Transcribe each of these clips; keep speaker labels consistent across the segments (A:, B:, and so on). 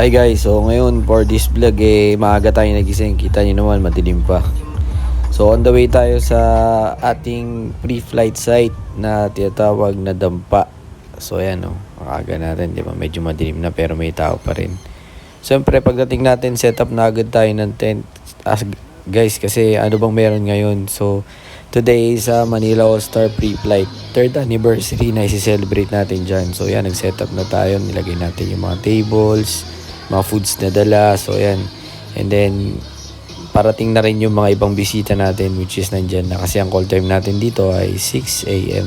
A: Hi guys, so ngayon for this vlog eh maaga tayo nagising. Kita nyo naman madilim pa. So on the way tayo sa ating pre-flight site na tinatawag na Dampa. So ayan oh, maaga natin, di ba? Medyo madilim na pero may tao pa rin. Siyempre pagdating natin set up na agad tayo ng tent. As, guys, kasi ano bang meron ngayon? So today is uh, Manila All-Star Pre-Flight. Third anniversary na isi-celebrate natin dyan. So yan, nag-set up na tayo. Nilagay natin yung mga tables, mga foods na dala. So yan. And then, parating na rin yung mga ibang bisita natin which is nandyan na. Kasi ang call time natin dito ay 6 a.m.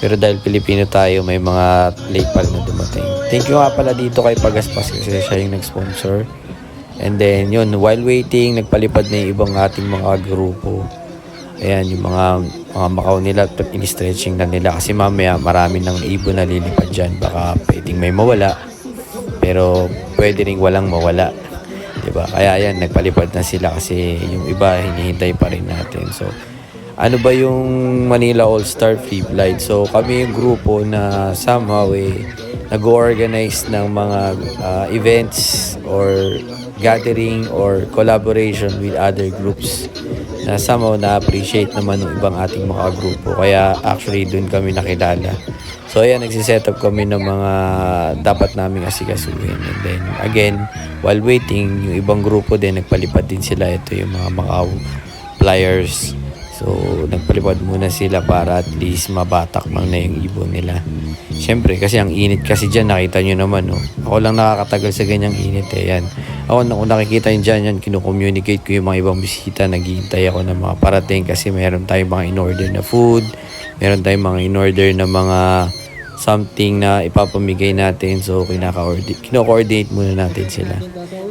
A: Pero dahil Pilipino tayo, may mga late pa rin na dumating. Thank you nga pala dito kay Pagaspas kasi siya yung nag-sponsor. And then, yun, while waiting, nagpalipad na yung ibang ating mga grupo. Ayan, yung mga mga Macau nila, in-stretching na nila. Kasi mamaya, marami ng ibon na lilipad dyan. Baka pwedeng may mawala. Pero pwede ring walang mawala. 'Di ba? Kaya yan, nagpalipad na sila kasi yung iba hinihintay pa rin natin. So, ano ba yung Manila All-Star Free Flight? So, kami yung grupo na somehow eh, nag-organize ng mga ah, events or gathering or collaboration with other groups na somehow na-appreciate naman ng ibang ating mga grupo. Kaya actually doon kami nakilala. So ayan, nagsiset up kami ng mga dapat naming asikasuhin. And then again, while waiting, yung ibang grupo din, nagpalipad din sila. Ito yung mga Macau flyers. So, nagpalipad muna sila para at least mabatak man na yung ibon nila. Siyempre, kasi ang init kasi dyan, nakita nyo naman, no? Ako lang nakakatagal sa ganyang init, eh, yan. Ako, kung nakikita nyo dyan, yan, kinocommunicate ko yung mga ibang bisita, naghihintay ako ng mga parating kasi meron tayong mga in-order na food, meron tayong mga in-order na mga something na ipapamigay natin. So, kino-coordinate muna natin sila.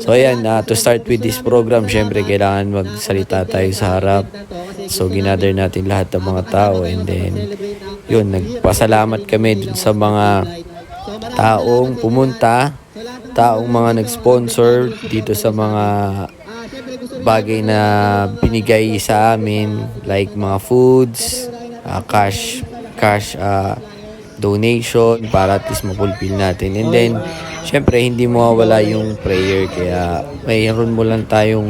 A: So, ayan, uh, to start with this program, syempre, kailangan magsalita tayo sa harap. So, ginather natin lahat ng mga tao and then, yun, nagpasalamat kami dun sa mga taong pumunta, taong mga nag-sponsor dito sa mga bagay na binigay sa amin like mga foods, uh, cash, cash uh, donation para at least mapulpil natin. And then, syempre, hindi mawawala yung prayer. Kaya, mayroon mo lang tayong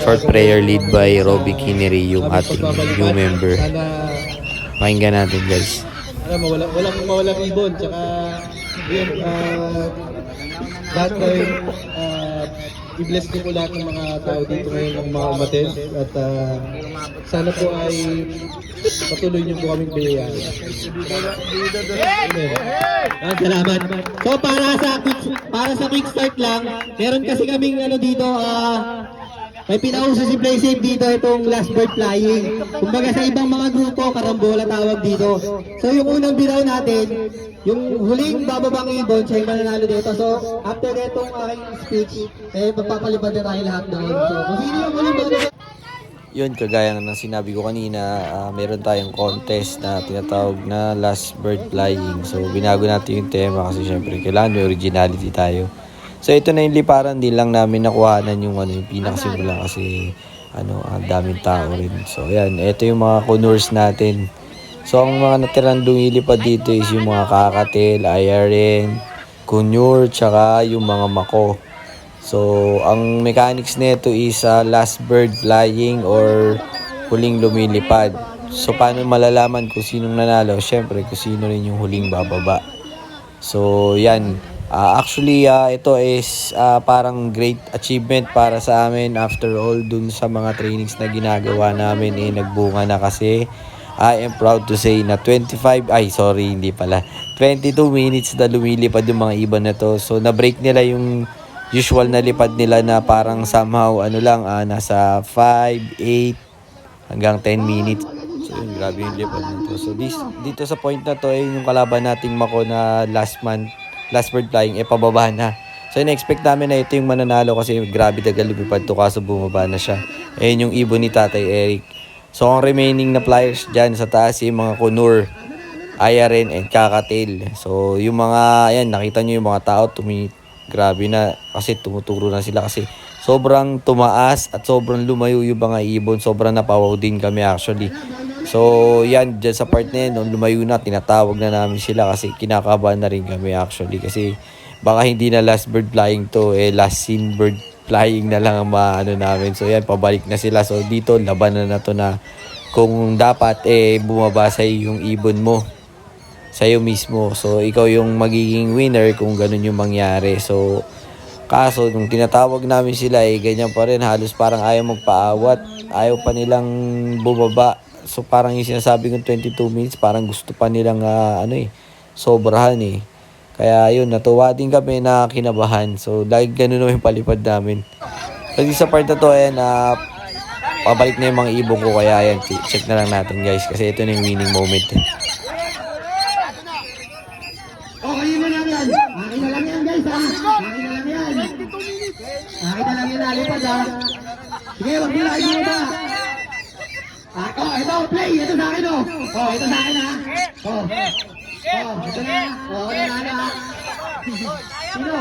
A: short prayer lead by Robbie Kinery, yung ating new member. Pakinggan natin, guys.
B: alam mo, wala, walang mawalang ibon. Tsaka, yun, uh, lahat tayo, uh, i-bless din po lahat ng mga tao dito ngayon ng mga umaten. At uh, sana po ay patuloy niyo po kaming biyayaan. Amen.
C: Ah, salamat. So para sa para sa quick start lang, meron kasi kaming ano dito ah may pinauso si Play dito itong last bird flying. Kumbaga sa ibang mga grupo, karambola tawag dito. So yung unang biraw natin, yung huling bababang ibon, siya yung mananalo dito. So after itong aking speech, eh magpapalipad na tayo lahat doon. So kung sino yung huling bababang
A: Yun, kagaya ng sinabi ko kanina, ah, meron tayong contest na tinatawag na Last Bird Flying. So, binago natin yung tema kasi syempre kailangan may originality tayo. So, ito na yung liparan, di lang namin nakuhanan yung, ano, yung pinakasimula kasi ano, ang daming tao rin. So, ayan, ito yung mga connours natin. So, ang mga natirang lumilipad dito is yung mga kakatil, ayarin, kunyur, tsaka yung mga mako. So, ang mechanics nito is uh, last bird flying or huling lumilipad. So, paano malalaman kung sinong nanalo? Siyempre, kung sino rin yung huling bababa. So, yan. Ah, actually, ah, ito is ah, parang great achievement para sa amin after all dun sa mga trainings na ginagawa namin eh nagbunga na kasi. I am proud to say na 25 ay sorry hindi pala. 22 minutes na lumilipad yung mga ibon na to. So na-break nila yung usual na lipad nila na parang somehow ano lang ah, nasa 5, 8 hanggang 10 minutes. So yun, grabe yung lipad nito. So this, dito sa point na to, eh, yung kalaban nating Mako na last month, last bird flying, eh pababa na. So in-expect namin na ito yung mananalo kasi grabe tagal lumipad to kaso bumaba na siya. Ayun yung ibon ni Tatay Eric. So ang remaining na flyers dyan sa taas yung mga kunur, ayarin, and kakatail. So yung mga, ayan, nakita nyo yung mga tao, tumi, grabe na kasi tumuturo na sila kasi sobrang tumaas at sobrang lumayo yung mga ibon. Sobrang napawaw din kami actually. So, yan, dyan sa part na yun, nung lumayo na, tinatawag na namin sila kasi kinakabahan na rin kami actually. Kasi baka hindi na last bird flying to, eh last seen bird flying na lang ang maano namin. So, yan, pabalik na sila. So, dito, laban na na to na kung dapat, eh, bumaba sa yung ibon mo sa'yo mismo. So, ikaw yung magiging winner kung ganun yung mangyari. So, kaso, nung tinatawag namin sila, eh, ganyan pa rin. Halos parang ayaw magpaawat. Ayaw pa nilang bumaba. So, parang yung sinasabi kong 22 minutes, parang gusto pa nilang, ah, ano eh, sobrahan eh. Kaya yun, natuwa din kami na kinabahan. So, lagi ganun yung palipad namin. Kasi sa part na to, ayan, na pabalik na yung mga ibon ko. Kaya ayan, check na lang natin guys. Kasi ito na yung winning moment eh.
C: Okay na lang yan. Akin na lang yan guys ha. Akin na lang yan. Akin na lang yan alipad ha. Sige, wag mo lang mo ba? Ah, oh, ito, play. Ito sa akin oh. Oh, ito sa akin ha. Oh. Oh, ito na. Oh, nanalo ha. Sino?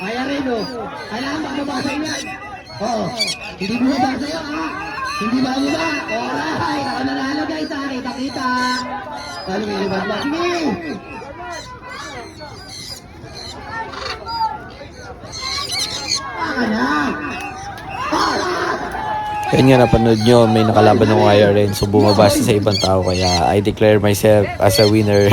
C: Ayan rin oh. Kailangan magbabasa yan. Oh, hindi mo babasa yun ha. Hindi ba mo ba? Alright, ako nanalo guys ha. Kita-kita. Ano may libag ba? Sige!
A: Yan nga napanood nyo, may nakalaban ng rin. So bumaba sa ibang tao. Kaya I declare myself as a winner.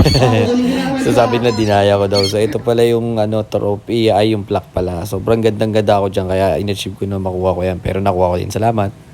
A: so sabi na dinaya ko daw. So ito pala yung ano, trophy, ay yung plaque pala. Sobrang gandang ganda ako dyan. Kaya in-achieve ko na makuha ko yan. Pero nakuha ko din. Salamat.